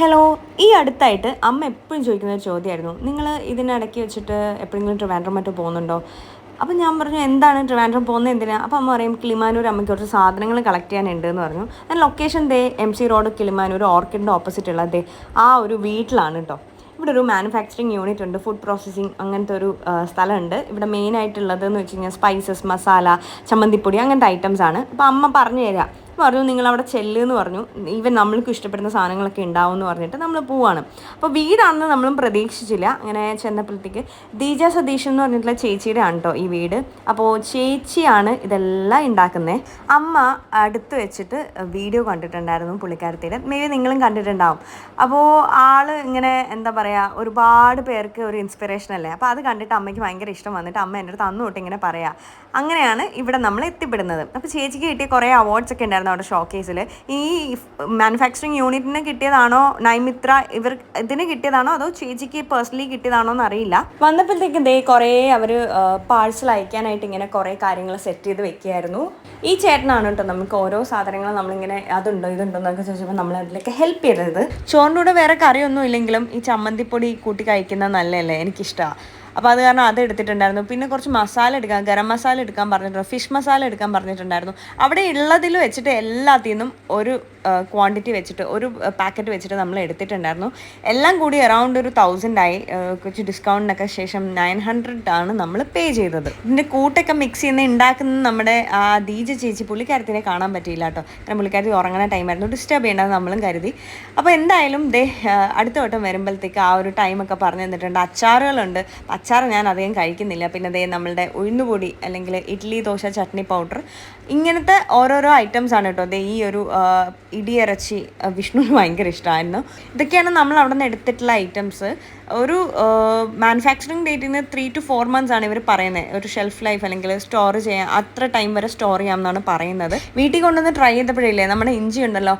Hello ഈ അടുത്തായിട്ട് അമ്മ എപ്പോഴും ചോദിക്കുന്ന ഒരു ചോദ്യമായിരുന്നു. നിങ്ങൾ ഇതിനിടയ്ക്ക് വെച്ചിട്ട് എപ്പോഴെങ്കിലും ട്രിവാൻഡ്രം മറ്റോ പോകുന്നുണ്ടോ? അപ്പം ഞാൻ പറഞ്ഞു എന്താണ് ട്രിവാൻഡ്രം പോകുന്നത് എന്തിനാണ് അപ്പം അമ്മ പറയും കിളിമാനൂർ അമ്മയ്ക്ക് കുറച്ച് സാധനങ്ങൾ കളക്ട് ചെയ്യാനുണ്ട് എന്ന് പറഞ്ഞു. ഞാൻ ലൊക്കേഷൻ ദേ എം സി റോഡ് കിളിമാനൂർ ഓർക്കിഡിന്റെ ഓപ്പോസിറ്റ് ഉള്ള ദേ ആ ഒരു വീട്ടിലാണ് കേട്ടോ ഇവിടെ ഒരു മാനുഫാക്ചറിങ് യൂണിറ്റ് ഉണ്ട് ഫുഡ് പ്രോസസ്സിങ് അങ്ങനത്തെ ഒരു സ്ഥലമുണ്ട്. ഇവിടെ മെയിൻ വെച്ച് കഴിഞ്ഞാൽ സ്പൈസസ് മസാല ചമ്മന്തിപ്പൊടി അങ്ങനത്തെ ഐറ്റംസ് ആണ്. അപ്പോൾ അമ്മ പറഞ്ഞു തരാം പറഞ്ഞു നിങ്ങൾ അവിടെ ചെല്ലുമെന്ന് പറഞ്ഞു. ഈവൻ നമ്മൾക്ക് ഇഷ്ടപ്പെടുന്ന സാധനങ്ങളൊക്കെ ഉണ്ടാവും എന്ന് പറഞ്ഞിട്ട് നമ്മൾ പോവാണ്. അപ്പോൾ വീടാണെന്ന് നമ്മളും പ്രതീക്ഷിച്ചില്ല. അങ്ങനെ ചെന്നപ്പോഴത്തേക്ക് ദീജ സതീഷ് എന്ന് പറഞ്ഞിട്ടുള്ള ചേച്ചിയുടെ ആണ് കേട്ടോ ഈ വീട്. അപ്പോൾ ചേച്ചിയാണ് ഇതെല്ലാം ഉണ്ടാക്കുന്നത് അമ്മ അടുത്ത് വെച്ചിട്ട് വീഡിയോ കണ്ടിട്ടുണ്ടായിരുന്നു പുള്ളിക്കാരത്തിയുടെ. മേ ബി നിങ്ങളും കണ്ടിട്ടുണ്ടാവും. അപ്പോൾ ആൾ ഇങ്ങനെ എന്താ പറയുക ഒരുപാട് പേർക്ക് ഒരു ഇൻസ്പിറേഷൻ അല്ലേ? അപ്പോൾ അത് കണ്ടിട്ട് അമ്മയ്ക്ക് ഭയങ്കര ഇഷ്ടം വന്നിട്ട് അമ്മ എന്റെ അടുത്ത് അന്ന് തൊട്ട് ഇങ്ങനെ പറയാം. അങ്ങനെയാണ് ഇവിടെ നമ്മൾ എത്തിപ്പെടുന്നത്. അപ്പോൾ ചേച്ചിക്ക് കിട്ടിയ കുറേ അവാർഡ്സ് ഒക്കെ ഉണ്ടായിരുന്നു. അവിടെ ഷോക്കേസിൽ ഈ മാനുഫാക്ചറിങ് യൂണിറ്റിന് കിട്ടിയതാണോ നൈമിത്ര? ഇവർ ഇതിന് കിട്ടിയതാണോ അതോ ചേച്ചിക്ക് പേഴ്സണലി കിട്ടിയതാണോ എന്ന് അറിയില്ല വന്നപ്പോഴത്തേക്കും ദേ കുറേ അവർ പാഴ്സൽ അയക്കാനായിട്ട് ഇങ്ങനെ കുറേ കാര്യങ്ങൾ സെറ്റ് ചെയ്ത് വെക്കുകയായിരുന്നു ഈ ചേട്ടനാണ് കേട്ടോ നമുക്ക് ഓരോ സാധനങ്ങൾ നമ്മളിങ്ങനെ അതുണ്ടോ ഇതുണ്ടോ എന്നൊക്കെ ചോദിച്ചപ്പോൾ നമ്മൾ അതിലൊക്കെ ഹെൽപ്പ് ചെയ്തത്. ചോറിന്റെ കൂടെ വേറെ കറിയൊന്നും ഇല്ലെങ്കിലും ഈ ചമ്മന്തിപ്പൊടി കൂട്ടി കഴിക്കുന്നത് നല്ലതല്ലേ? എനിക്കിഷ്ടമാണ് അപ്പോൾ അത് കാരണം അത് എടുത്തിട്ടുണ്ടായിരുന്നു. പിന്നെ കുറച്ച് മസാല എടുക്കാം ഗരം മസാല എടുക്കാൻ പറഞ്ഞിട്ടുണ്ട്? ഫിഷ് മസാല എടുക്കാൻ പറഞ്ഞിട്ടുണ്ടായിരുന്നു. അവിടെ ഉള്ളതിൽ വെച്ചിട്ട് എല്ലാത്തിൽ നിന്നും ഒരു ക്വാണ്ടിറ്റി വെച്ചിട്ട് ഒരു പാക്കറ്റ് വെച്ചിട്ട് നമ്മൾ എടുത്തിട്ടുണ്ടായിരുന്നു. എല്ലാം കൂടി അറൗണ്ട് ഒരു തൗസൻഡ് ആയി. ആ, കുറച്ച് ഡിസ്കൗണ്ടിനൊക്കെ ശേഷം നയൻ ഹൺഡ്രഡ് ആണ് നമ്മൾ പേ ചെയ്തത്. ഇതിന്റെ കൂട്ടൊക്കെ മിക്സ് ചെയ്യുന്ന ഉണ്ടാക്കുന്ന നമ്മുടെ ആ ദീജ ചേച്ചി പുള്ളിക്കാരത്തിനെ കാണാൻ പറ്റിയില്ല കേട്ടോ. കാരണം പുള്ളിക്കാരത്തി ഉറങ്ങുന്ന ടൈമായിരുന്നു ഡിസ്റ്റർബ് ചെയ്യേണ്ടത് നമ്മളും കരുതി. അപ്പോൾ എന്തായാലും ദേ അടുത്ത വട്ടം വരുമ്പോഴത്തേക്ക് ആ ഒരു ടൈമൊക്കെ പറഞ്ഞു തന്നിട്ടുണ്ട്. അച്ചാറുകളുണ്ട്. അച്ചാർ ഞാൻ അധികം കഴിക്കുന്നില്ല. പിന്നെ അതേ നമ്മളുടെ ഉഴുന്നുപൊടി അല്ലെങ്കിൽ ഇഡ്ഡലി ദോശ ചട്നി പൗഡർ ഇങ്ങനത്തെ ഓരോരോ ഐറ്റംസ് ആണ് കേട്ടോ. ദേ ഈ ഒരു ഇടിയിറച്ചി വിഷ്ണുവിന് ഭയങ്കര ഇഷ്ടമായിരുന്നു ഇതൊക്കെയാണ് നമ്മൾ അവിടെ നിന്ന് എടുത്തിട്ടുള്ള ഐറ്റംസ് ഒരു മാനുഫാക്ചറിങ് ഡേറ്റിന് ത്രീ ടു ഫോർ മന്ത്സ് ആണ് ഇവർ പറയുന്നത്. ഒരു ഷെൽഫ് ലൈഫ് അല്ലെങ്കിൽ സ്റ്റോർ ചെയ്യാൻ അത്ര ടൈം വരെ സ്റ്റോർ ചെയ്യാം എന്നാണ് പറയുന്നത്. വീട്ടിൽ കൊണ്ടുവന്ന് ട്രൈ ചെയ്തപ്പോഴില്ലേ നമ്മുടെ ഇഞ്ചി ഉണ്ടല്ലോ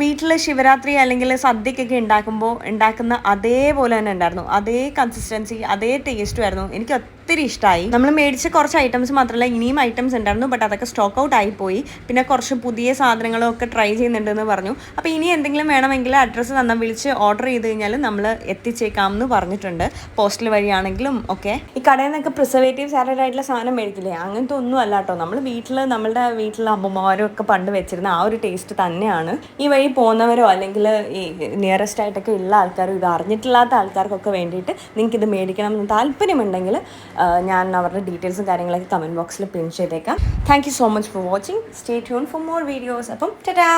വീട്ടിൽ ശിവരാത്രി അല്ലെങ്കിൽ സദ്യക്കൊക്കെ ഉണ്ടാക്കുമ്പോൾ ഉണ്ടാക്കുന്ന അതേപോലെ തന്നെ ഉണ്ടായിരുന്നു. അതേ കൺസിസ്റ്റൻസി അതേ ടേസ്റ്റും ആയിരുന്നു. എനിക്ക് ഒത്തിരി ഇഷ്ടമായി നമ്മൾ മേടിച്ച കുറച്ച് ഐറ്റംസ് മാത്രമല്ല ഇനിയും ഐറ്റംസ് ഉണ്ടായിരുന്നു. ബട്ട് അതൊക്കെ സ്റ്റോക്ക് ഔട്ട് ആയിപ്പോയി പിന്നെ കുറച്ച് പുതിയ സാധനങ്ങളും ഒക്കെ ട്രൈ ചെയ്യുന്നുണ്ടെന്ന് പറഞ്ഞു. അപ്പോൾ ഇനി എന്തെങ്കിലും വേണമെങ്കിൽ അഡ്രസ്സ് തന്നാൽ വിളിച്ച് ഓർഡർ ചെയ്ത് കഴിഞ്ഞാൽ നമ്മൾ എത്തിച്ചേക്കാം എന്ന് പറഞ്ഞിട്ടുണ്ട്. പോസ്റ്റൽ വഴിയാണെങ്കിലും ഒക്കെ. ഈ കടയിൽ നിന്നൊക്കെ സാലഡ് ആയിട്ടുള്ള സാധനം മേടിക്കില്ലേ? അങ്ങനത്തെ ഒന്നും അല്ല കേട്ടോ. നമ്മൾ വീട്ടിൽ നമ്മളുടെ വീട്ടിലെ അമ്മമാരും ഒക്കെ പണ്ട് വെച്ചിരുന്ന ആ ഒരു ടേസ്റ്റ് തന്നെയാണ്. ഈ വഴി പോകുന്നവരോ അല്ലെങ്കിൽ ഈ നിയറസ്റ്റ് ആയിട്ടൊക്കെ ഉള്ള ആൾക്കാരോ ഇത് അറിഞ്ഞിട്ടില്ലാത്ത ആൾക്കാർക്കൊക്കെ വേണ്ടിയിട്ട് നിങ്ങൾക്ക് ഇത് മേടിക്കണം എന്ന് താല്പര്യമുണ്ടെങ്കിൽ ഞാൻ അവരുടെ ഡീറ്റെയിൽസും കാര്യങ്ങളൊക്കെ കമന്റ് ബോക്സിൽ പിൻ ചെയ്തേക്കാം. Thank so much for watching stay tune for more videos അപ്പം ടാ